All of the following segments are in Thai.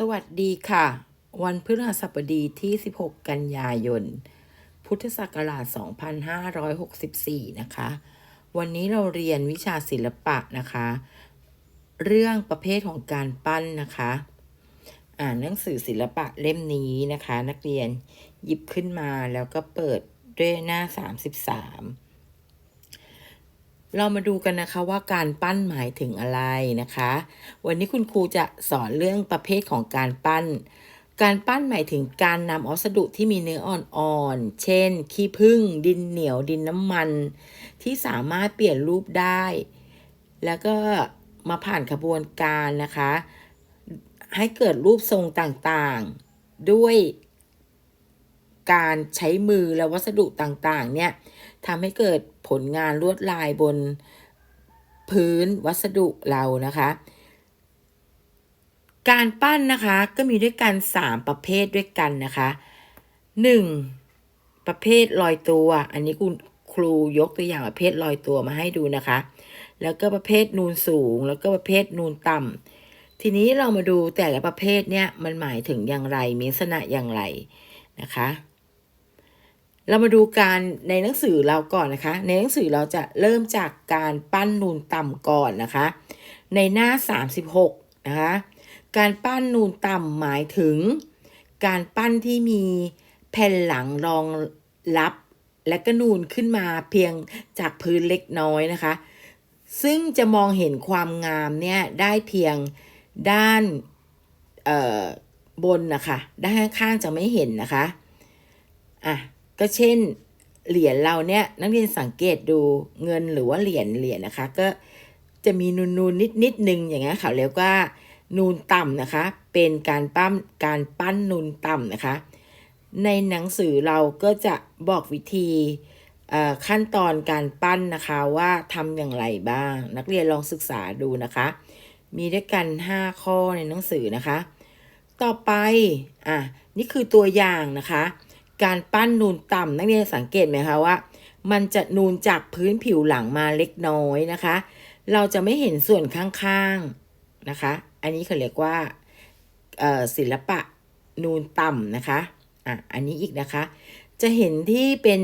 สวัสดีค่ะ วันพฤหัสบดีที่ 16 กันยายน พุทธศักราช 2564 นะคะ วันนี้เราเรียนวิชาศิลปะนะคะ เรื่องประเภทของการปั้นนะคะ อ่านหนังสือศิลปะเล่มนี้นะคะ นักเรียนหยิบขึ้นมาแล้วก็เปิดด้วยหน้า 33 เรามาดูกันนะคะว่าการปั้นหมายถึงอะไรนะคะ วันนี้คุณครูจะสอนเรื่องประเภทของการปั้น การปั้นหมายถึงการนำวัสดุที่มีเนื้ออ่อนๆ เช่น ขี้ผึ้ง ดินเหนียว ดินน้ำมัน ที่สามารถเปลี่ยนรูปได้ แล้วก็มาผ่านขบวนการนะคะ ให้เกิดรูปทรงต่างๆ ด้วยการใช้มือและวัสดุต่างๆ เนี่ยทำให้เกิด ผลงานลวดลายบนพื้นวัสดุเรานะคะ การปั้นนะคะก็มีด้วยกัน 3 ประเภทด้วยกันนะคะ 1. ประเภทลอยตัว อันนี้คุณครูยกตัวอย่างประเภทลอยตัวมาให้ดูนะคะ แล้วก็ประเภทนูนสูง แล้วก็ประเภทนูนต่ำทีนี้เรามาดูแต่ละประเภทเนี่ยมันหมายถึงอย่างไร มีลักษณะอย่างไรนะคะ เรามาดูการในหนังสือเราก่อนนะคะ ในหนังสือเราจะเริ่มจากการปั้นนูนต่ำก่อนนะคะ ในหน้า 36 นะคะ การปั้นนูนต่ำหมายถึง การปั้นที่มีแผ่นหลังรองรับ และก็นูนขึ้นมาเพียงจากพื้นเล็กน้อยนะคะ ซึ่งจะมองเห็นความงามเนี่ยได้เพียงด้านบนนะคะ ด้านข้างจะไม่เห็นนะคะ อะ ก็เช่นเหรียญเราเนี่ยนักเรียนสังเกตดูเงินหรือว่าเหรียญเหรียญนะคะ ก็จะมีนูนนูนนิดนิดนึงอย่างเงี้ยเขาเรียกว่านูนต่ำนะคะ เป็นการปั้มการปั้นนูนต่ำนะคะ ในหนังสือเราก็จะบอกวิธีขั้นตอนการปั้นนะคะว่าทำอย่างไรบ้าง นักเรียนลองศึกษาดูนะคะ มีด้วยกัน 5 ข้อในหนังสือนะคะ ต่อไปอะนี่คือตัวอย่างนะคะ การปั้นนูนต่ำนักเรียนสังเกตไหมคะว่า มันจะนูนจากพื้นผิวหลังมาเล็กน้อยนะคะ เราจะไม่เห็นส่วนข้างๆนะคะ อันนี้เขาเรียกว่าศิลปะนูนต่ำนะคะอะอันนี้อีกนะคะ จะเห็นที่เป็น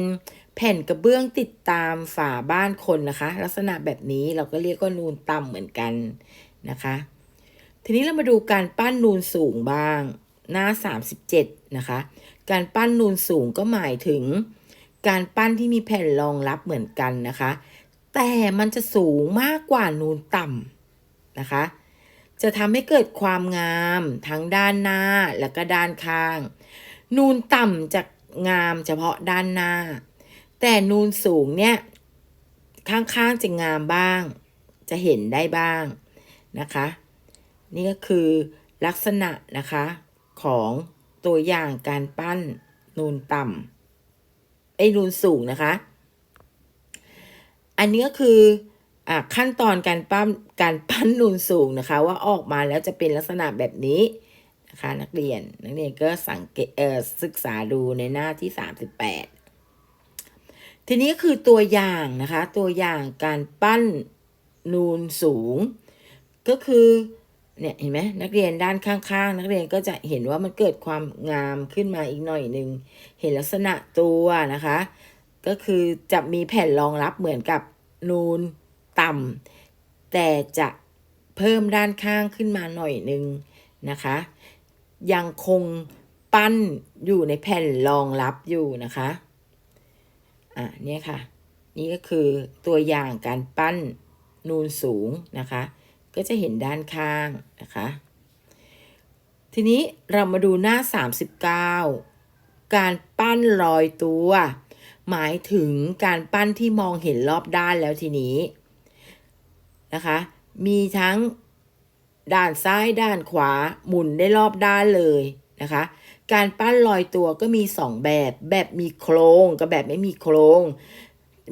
แผ่นกระเบื้องติดตามฝาบ้านคนนะคะ ลักษณะแบบนี้เราก็เรียกว่านูนต่ำเหมือนกันนะคะ ทีนี้เรามาดูการปั้นนูนสูงบ้างหน้า 37 นะคะการปั้นนูนสูงก็หมายถึง การปั้นที่มีแผ่นรองรับเหมือนกันนะคะ แต่มันจะสูงมากกว่านูนต่ำนะคะ จะทำให้เกิดความงามทั้งด้านหน้าและก็ด้านข้าง นูนต่ำจะงามเฉพาะด้านหน้า แต่นูนสูงเนี่ยข้างๆจะงามบ้าง จะเห็นได้บ้างนะคะ นี่ก็คือลักษณะนะคะของ ตัวอย่างการปั้นนูนต่ำไอ้นูนสูงนะคะ อันนี้ก็คืออขั้นตอนการปั้นการปั้นนูนสูงนะคะ ว่าออกมาแล้วจะเป็นลักษณะแบบนี้นะคะนักเรียนนักเรียนก็สังเกตศึกษาดูในหน้าที่ 38 ทีนี้คือตัวอย่างนะคะ ตัวอย่างการปั้นนูนสูง ก็คือ เนี่ยเห็นไหมนักเรียนด้านข้างๆ นักเรียนก็จะเห็นว่ามันเกิดความงามขึ้นมาอีกหน่อยหนึ่งเห็นลักษณะตัวนะคะ ก็คือจะมีแผ่นรองรับเหมือนกับนูนต่ำแต่จะเพิ่มด้านข้างขึ้นมาหน่อยหนึ่งนะคะ ยังคงปั้นอยู่ในแผ่นรองรับอยู่นะคะอะเนี่ยค่ะ นี่ก็คือตัวอย่างการปั้นนูนสูงนะคะ ก็จะเห็นด้านข้างนะคะ ทีนี้เรามาดูหน้า 39 การปั้นลอยตัว หมายถึงการปั้นที่มองเห็นรอบด้านแล้วทีนี้นะคะ มีทั้งด้านซ้ายด้านขวาหมุนได้รอบด้านเลยนะคะ การปั้นลอยตัวก็มี 2 แบบ แบบมีโครงกับแบบไม่มีโครง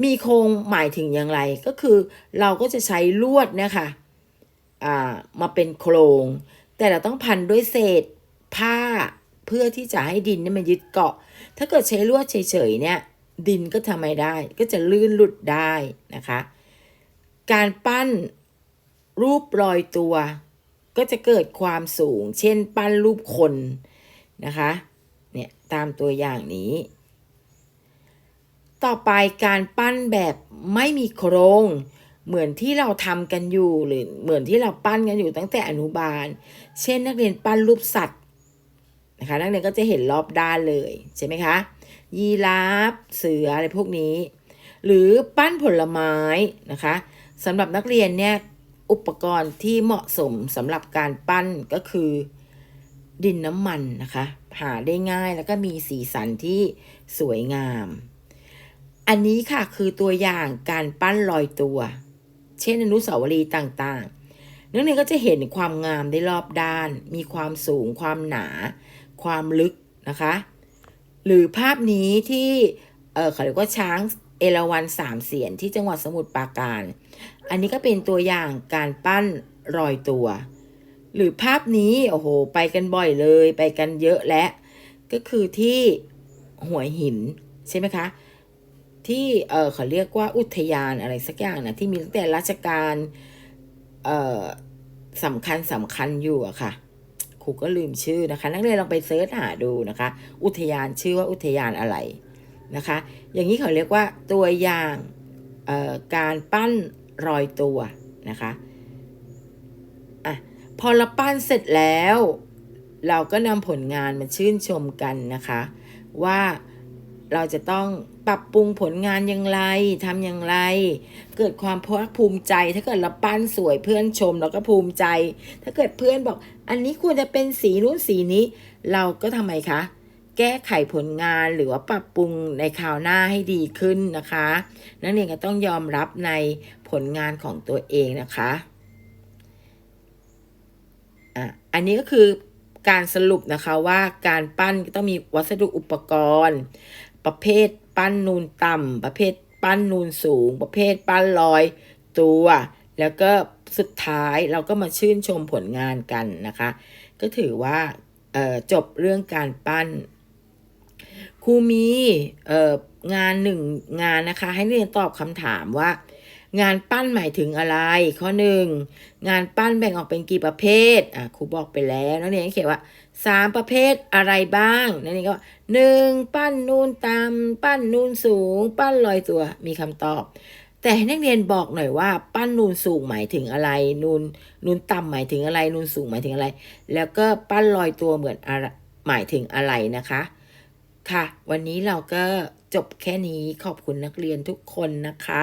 มีโครงหมายถึงอย่างไรก็คือ เราก็จะใช้ลวดนี่ยค่ะ มาเป็นโครง แต่เราต้องพันด้วยเศษผ้าเพื่อที่จะให้ดินนี่มันยึดเกาะ ถ้าเกิดใช้ลวดเฉยๆเนี่ย ดินก็ทำไม่ได้ ก็จะลื่นหลุดได้นะคะ การปั้นรูปรอยตัว ก็จะเกิดความสูง เช่น ปั้นรูปคนนะคะ เนี่ยตามตัวอย่างนี้ ต่อไปการปั้นแบบไม่มีโครง เหมือนที่เราทำกันอยู่หรือเหมือนที่เราปั้นกันอยู่ตั้งแต่อนุบาล เช่นนักเรียนปั้นรูปสัตว์นะคะนักเรียนก็จะเห็นรอบด้านเลยใช่ไหมคะ ยีราฟเสืออะไรพวกนี้ หรือปั้นผลไม้นะคะสำหรับนักเรียนเนี่ยอุปกรณ์ที่เหมาะสมสำหรับการปั้นก็คือ ดินน้ำมันนะคะ หาได้ง่ายแล้วก็มีสีสันที่สวยงาม อันนี้ค่ะคือตัวอย่างการปั้นลอยตัว เช่นอนุสาวรีย์ต่างๆ นักเรียนก็จะเห็นความงามได้รอบด้าน มีความสูง ความหนา ความลึกนะคะ หรือภาพนี้ที่เออเขาเรียกว่าช้างเอราวัณสามเสียนที่จังหวัดสมุทรปราการ อันนี้ก็เป็นตัวอย่างการปั้นรอยตัว หรือภาพนี้โอ้โหไปกันบ่อยเลย ไปกันเยอะและ ก็คือที่หัวหินใช่ไหมคะ ที่เออเขาเรียกว่าอุทยานอะไรสักอย่างนะที่มีตั้งแต่ราชการเออสำคัญสำคัญอยู่อะค่ะครูก็ลืมชื่อนะคะ นักเรียนลองไปเซิร์ชหาดูนะคะ อุทยานชื่อว่าอุทยานอะไรนะคะ อย่างนี้เขาเรียกว่าตัวอย่างเอ่อการปั้นรอยตัวนะคะอะพอเราปั้นเสร็จแล้ว เราก็นำผลงานมาชื่นชมกันนะคะ ว่า เราจะต้องปรับปรุงผลงานอย่างไรทำอย่างไร เกิดความภาคภูมิใจ ถ้าเกิดเราปั้นสวยเพื่อนชมเราก็ภูมิใจ ถ้าเกิดเพื่อนบอก อันนี้ควรจะเป็นสีนู้นสีนี้ เราก็ทำไมคะ แก้ไขผลงานหรือว่าปรับปรุงในคราวหน้าให้ดีขึ้นนะคะ นักเรียนก็ต้องยอมรับในผลงานของตัวเองนะคะอะอันนี้ก็คือ การสรุปนะคะว่าการปั้นต้องมีวัสดุอุปกรณ์ ประเภทปั้นนูนต่ำประเภทปั้นนูนสูง ประเภทปั้นลอยตัว แล้วก็สุดท้ายเราก็มาชื่นชมผลงานกันนะคะ ก็ถือว่าจบเรื่องการปั้นครูมีงานหนึ่งงานนะคะ ให้นักเรียนตอบคำถามว่า งานปั้นหมายถึงอะไร ข้อหนึ่งงานปั้นแบ่งออกเป็นกี่ประเภทอะครูบอกไปแล้วนักเรียนเขียนว่าสามประเภทอะไรบ้างนักเรียนก็ว่าหนึ่งปั้นนูนต่ำปั้นนูนสูง ปั้นลอยตัวมีคำตอบ แต่ให้นักเรียนบอกหน่อยว่า ปั้นนูนสูงหมายถึงอะไรนูนนูนต่ำหมายถึงอะไรนูนสูงหมายถึงอะไร แล้วก็ปั้นลอยตัวเหมือนอะไรหมายถึงอะไรนะคะ ค่ะ วันนี้เราก็จบแค่นี้ขอบคุณนักเรียนทุกคนนะคะ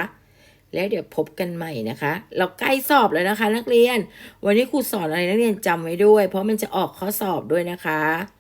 แล้วเดี๋ยวพบกันใหม่นะคะ เราใกล้สอบแล้วนะคะ นักเรียน วันนี้ครูสอนอะไรนักเรียนจำไว้ด้วย เพราะมันจะออกข้อสอบด้วยนะคะ